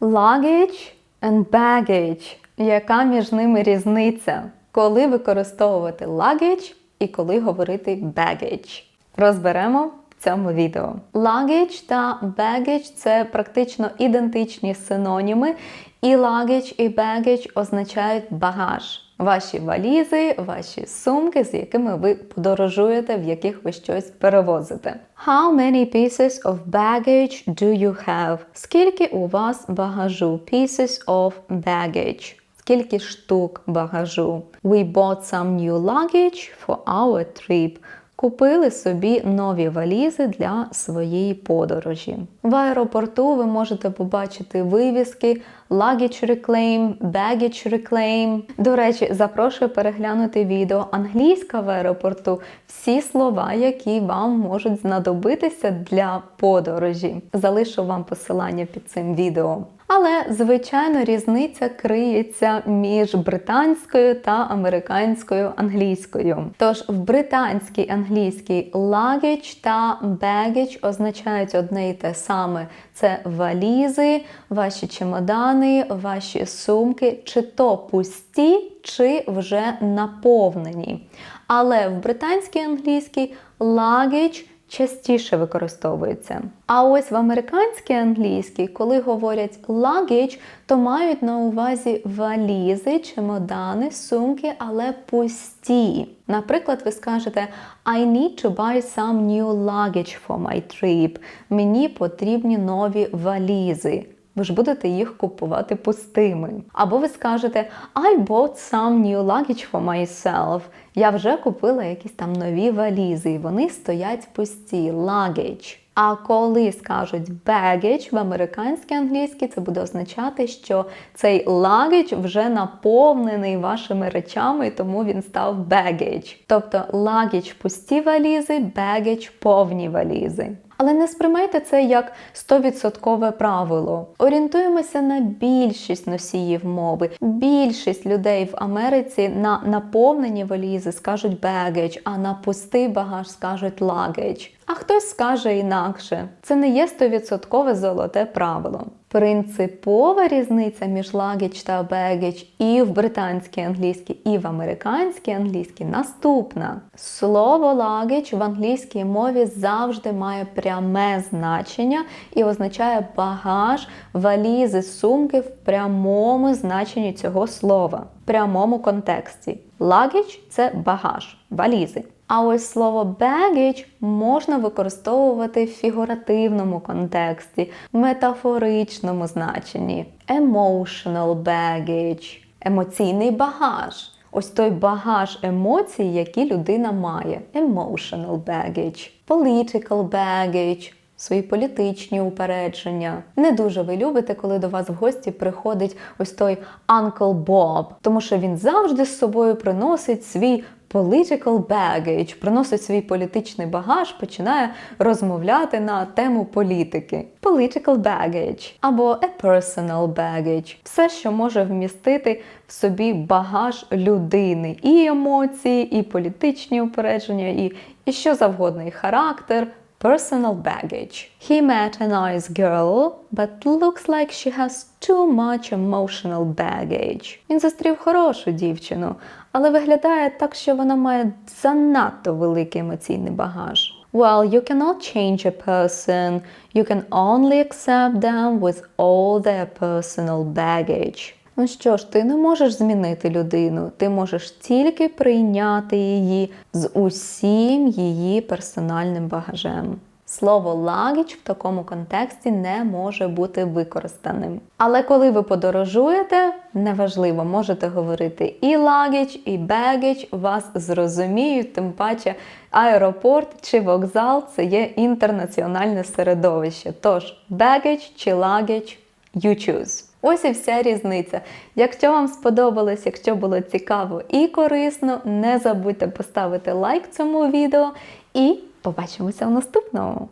Luggage and baggage. Яка між ними різниця? Коли використовувати luggage і коли говорити baggage? Розберемо цьому відео. Luggage та baggage – це практично ідентичні синоніми, і luggage і baggage означають багаж. Ваші валізи, ваші сумки, з якими ви подорожуєте, в яких ви щось перевозите. How many pieces of baggage do you have? Скільки у вас багажу? Pieces of baggage. Скільки штук багажу? We bought some new luggage for our trip. Купили собі нові валізи для своєї подорожі. В аеропорту ви можете побачити вивіски Luggage Reclaim, Baggage Reclaim. До речі, запрошую переглянути відео англійська в аеропорту. Всі слова, які вам можуть знадобитися для подорожі. Залишу вам посилання під цим відео. Але, звичайно, різниця криється між британською та американською англійською. Тож в британській англійській luggage та baggage означають одне і те саме: це валізи, ваші чемодани, ваші сумки, чи то пусті, чи вже наповнені. Але в британській англійській luggage частіше використовується. А ось в американській англійській, коли говорять luggage, то мають на увазі валізи, чемодани, сумки, але пусті. Наприклад, ви скажете I need to buy some new luggage for my trip. Мені потрібні нові валізи. Ви ж будете їх купувати пустими. Або ви скажете I bought some new luggage for myself. Я вже купила якісь там нові валізи, і вони стоять пусті. Luggage. А коли скажуть baggage в американській англійській, це буде означати, що цей luggage вже наповнений вашими речами, тому він став baggage. Тобто luggage – пусті валізи, baggage – повні валізи. Але не сприймайте це як 100% правило. Орієнтуємося на більшість носіїв мови. Більшість людей в Америці на наповнені валізи скажуть baggage, а на пустий багаж скажуть luggage. А хтось скаже інакше. Це не є 100% золоте правило. Принципова різниця між luggage та baggage і в британській англійській, і в американській англійській наступна. Слово luggage в англійській мові завжди має пряме значення і означає багаж, валізи, сумки в прямому значенні цього слова, в прямому контексті. Luggage – це багаж, валізи. А ось слово baggage можна використовувати в фігуративному контексті, метафоричному значенні. Emotional baggage – емоційний багаж. Ось той багаж емоцій, які людина має. Emotional baggage. Political baggage – свої політичні упередження. Не дуже ви любите, коли до вас в гості приходить ось той Uncle Bob, тому що він завжди з собою приносить свій political baggage, приносить свій політичний багаж, починає розмовляти на тему політики. Political baggage або a personal baggage. Все, що може вмістити в собі багаж людини, і емоції, і політичні упередження, і, і що завгодно, і характер. Personal baggage. He met a nice girl, but looks like she has too much emotional baggage. Він зустрів хорошу дівчину, але виглядає так, що вона має занадто великий емоційний багаж. Well, you cannot change a person. You can only accept them with all their personal baggage. Ну що ж, ти не можеш змінити людину, ти можеш тільки прийняти її з усім її персональним багажем. Слово luggage в такому контексті не може бути використаним. Але коли ви подорожуєте, неважливо, можете говорити і luggage, і baggage, вас зрозуміють, тим паче аеропорт чи вокзал це є інтернаціональне середовище. Тож baggage чи luggage – you choose. Ось і вся різниця. Якщо вам сподобалось, якщо було цікаво і корисно, не забудьте поставити лайк цьому відео і побачимося в наступному.